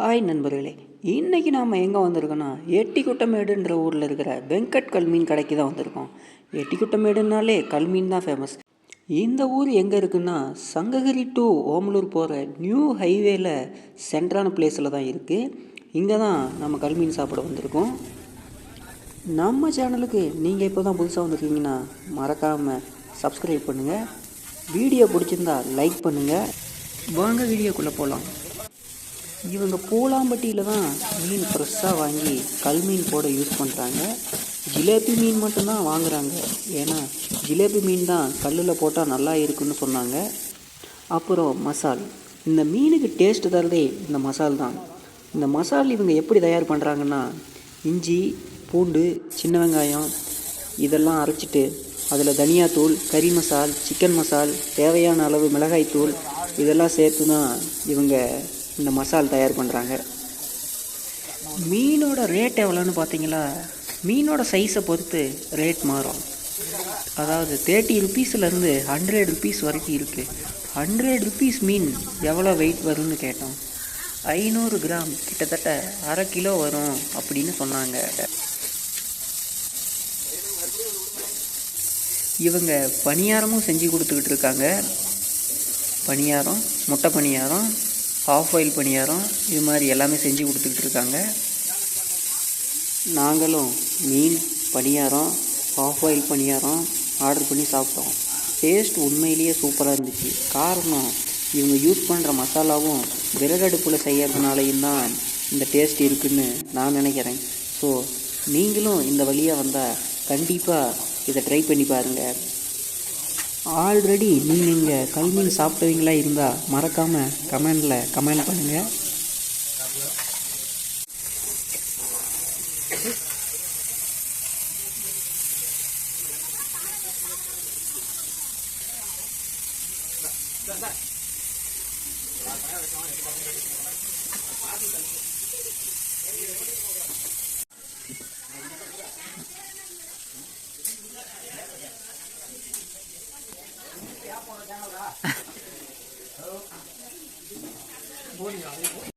Hi நண்பர்களே இன்றைக்கி நாம் எங்கே வந்திருக்கோன்னா எட்டிக்குட்டமேடுன்ற ஊரில் இருக்கிற வெங்கட் கல்மீன் கடைக்கு தான் வந்திருக்கோம். எட்டிக்குட்டமேடுனாலே கல்மீன் தான் ஃபேமஸ் இந்த ஊர் எங்கே இருக்குன்னா சங்ககிரி டு ஓமலூர் போகிற நியூ ஹைவேல சென்ட்ரான பிளேஸில் தான் இருக்குது இங்கே தான் நம்ம கல்மீன் சாப்பிட வந்திருக்கோம். நம்ம சேனலுக்கு நீங்கள் இப்போ தான் புதுசாக வந்திருக்கீங்கன்னா மறக்காமல் சப்ஸ்கிரைப் பண்ணுங்கள் வீடியோ பிடிச்சிருந்தா லைக் பண்ணுங்கள் வாங்க வீடியோக்குள்ளே போகலாம் இவங்க பூலாம்பட்டியில் தான் மீன் ஃப்ரெஷ்ஷாக வாங்கி கல் மீன் போட யூஸ் பண்ணுறாங்க ஜிலேபி மீன் மட்டும்தான் வாங்குகிறாங்க ஏன்னா ஜிலேபி மீன் தான் கல்லில் போட்டால் நல்லா இருக்குன்னு சொன்னாங்க. அப்புறம் மசால். இந்த மீனுக்கு டேஸ்ட் தரதே இந்த மசால் தான். இந்த மசால் இவங்க எப்படி தயார் பண்ணுறாங்கன்னா இஞ்சி பூண்டு சின்ன வெங்காயம் இதெல்லாம் அரைச்சிட்டு அதில் தனியாத்தூள் கறி மசால் சிக்கன் மசால் தேவையான அளவு மிளகாய்த்தூள் இதெல்லாம் சேர்த்து தான் இவங்க இந்த மசால் தயார் பண்ணுறாங்க மீனோட ரேட் எவ்வளோன்னு பார்த்தீங்களா மீனோட சைஸை பொறுத்து ரேட் மாறும். அதாவது தேர்ட்டி ருபீஸ்லேருந்து ஹண்ட்ரட் ருபீஸ் வரைக்கும் இருக்குது ஹண்ட்ரட் ருபீஸ் மீன் எவ்வளோ வெயிட் வரும்னு கேட்டோம். ஐநூறு கிராம் கிட்டத்தட்ட அரை கிலோ வரும் அப்படின்னு சொன்னாங்க. இவங்க பணியாரமும் செஞ்சு கொடுத்துக்கிட்டு இருக்காங்க. பணியாரம் முட்டை பணியாரம் ஆஃப் ஆயில் பணியாரம் இது மாதிரி எல்லாமே செஞ்சு கொடுத்துக்கிட்டு இருக்காங்க. நாங்களும் மீன் பணியாரம் ஆஃப் ஆயில் பணியாரம் ஆர்டர் பண்ணி சாப்பிட்டோம். டேஸ்ட் உண்மையிலேயே சூப்பராக இருந்துச்சு. காரணம் இவங்க யூஸ் பண்ணுற மசாலாவும் விறகடுப்பில் செய்யறதுனாலையும் தான் இந்த டேஸ்ட் இருக்குன்னு நான் நினைக்கிறேன். ஸோ நீங்களும் இந்த வழியாக வந்தால் கண்டிப்பாக இதை ட்ரை பண்ணி பாருங்கள் ஆல்ரெடி நீங்கள் இங்கே கல்மீன் சாப்பிட்டவங்களா இருந்தால் மறக்காமல் கமெண்டில் கமெண்ட் பண்ணுங்கள் Thank you. 我的天后来我跟你讲我